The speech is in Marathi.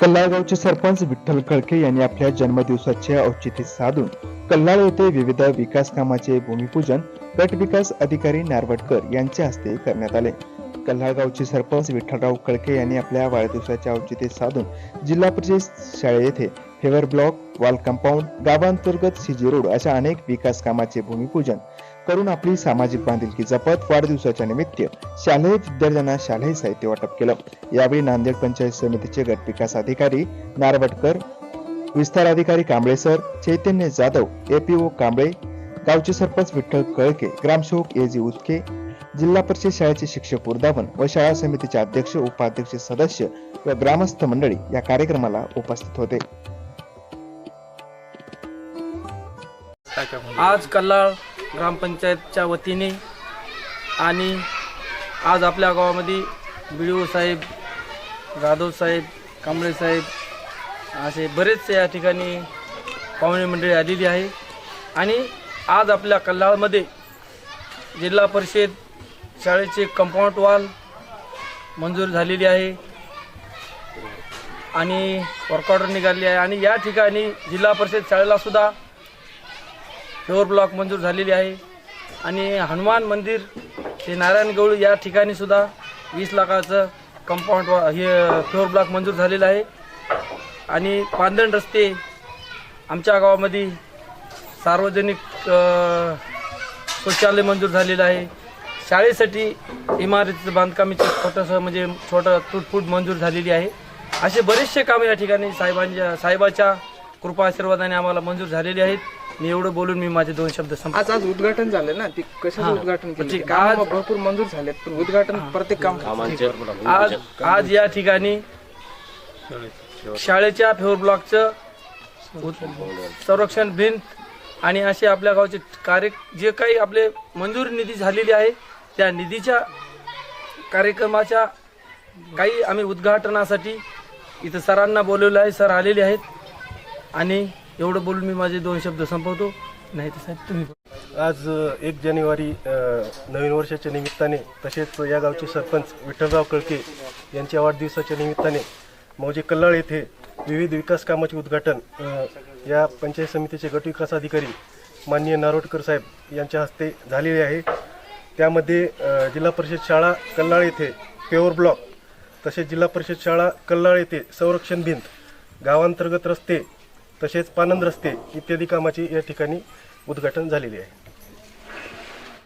कल्लाळगावचे सरपंच विठ्ठल खळके यांनी आपल्या जन्मदिवसाचे औचित्य साधून कल्लाळ येथे विविध विकास कामाचे भूमिपूजन गट विकास अधिकारी नारवटकर यांच्या हस्ते करण्यात आले. कल्लाळगावचे सरपंच विठ्ठलराव कळके यांनी आपल्या वाढदिवसाचे औचित्य साधून जिल्हा परिषद शाळे येथे फेवर ब्लॉक वॉल कंपाऊंड गावांतर्गत सीजी रोड अशा अनेक विकास कामाचे भूमिपूजन करून आपली सामाजिक बांधिलकी जपत वाढदिवसाच्या निमित्त शालेय विद्यार्थ्यांना शालेय साहित्य वाटप केलं. यावेळी नांदेड पंचायत समितीचे गट विकास अधिकारी नारवटकर विस्तार अधिकारी कांबळे सर चैतन्य जाधव एपीओ कांबळे गावचे सरपंच विठ्ठल कळके ग्रामसेवक एजी उदके जिल्हा परिषद शाळेचे शिक्षक वृद्धावन व शाळा समितीचे अध्यक्ष उपाध्यक्ष सदस्य व ग्रामस्थ मंडळी या कार्यक्रमाला उपस्थित होते. आज कल्लाळ ग्रामपंचायतच्या वतीने आणि आज आपल्या गावामध्ये बी ओ साहेब जाधव साहेब कांबळे साहेब असे बरेचसे या ठिकाणी पाहुणे मंडळी आलेली आहे. आणि आज आपल्या कल्लाळमध्ये जिल्हा परिषद शाळेचे कंपाऊंड वॉल मंजूर झालेली आहे. आणि वर्क निघाली आहे. आणि या ठिकाणी जिल्हा परिषद शाळेला सुद्धा फ्लोअर ब्लॉक मंजूर झालेली आहे. आणि हनुमान मंदिर ते नारायणगौळ या ठिकाणी सुद्धा वीस लाखाचं कंपाऊंड हे फ्लोअर ब्लॉक मंजूर झालेलं आहे. आणि पांदण रस्ते आमच्या गावामध्ये सार्वजनिक शौचालय मंजूर झालेलं आहे. शाळेसाठी इमारतीचं बांधकामाची छोटंसं म्हणजे छोटं तुटफूट मंजूर झालेली आहे. असे बरेचसे कामं या ठिकाणी साहेबांच्या साहेबाच्या कृपा आशीर्वादाने आम्हाला मंजूर झालेली आहेत. मी एवढं बोलून मी माझे दोन शब्द संप आज आज उद्घाटन झालं ना? ते कशाचं. उद्घाटन केलं? म्हणजे कामं आज- भरपूर मंजूर झालेत पण उद्घाटन प्रत्येक काम आज आज या ठिकाणी शाळेच्या फेवर ब्लॉकचं उत- संरक्षण भिंत आणि असे आपल्या गावचे कार्य जे काही आपले मंजूर निधी झालेली आहे त्या निधीच्या कार्यक्रमाच्या काही आम्ही उद्घाटनासाठी इथं सरांना बोलवलं आहे सर आलेले आहेत. आणि एवढं बोलून मी माझे दोन शब्द संपवतो. नाही तर साहेब तुम्ही आज एक जानेवारी नवीन वर्षाच्या निमित्ताने तसेच या गावचे सरपंच विठ्ठलराव कळके यांच्या वाढदिवसाच्या निमित्ताने मौजे कल्लाळ येथे विविध विकास कामाचे उद्घाटन या पंचायत समितीचे गट विकास अधिकारी माननीय नारोटकर साहेब यांच्या हस्ते झालेले आहे. त्यामध्ये जिल्हा परिषद शाळा कल्लाळ येथे पेवर ब्लॉक तसेच जिल्हा परिषद शाळा कल्लाळ येथे संरक्षण भिंत गावांतर्गत रस्ते तसेच पानंद रस्ते इत्यादी कामाचे या ठिकाणी उद्घाटन झालेले आहे.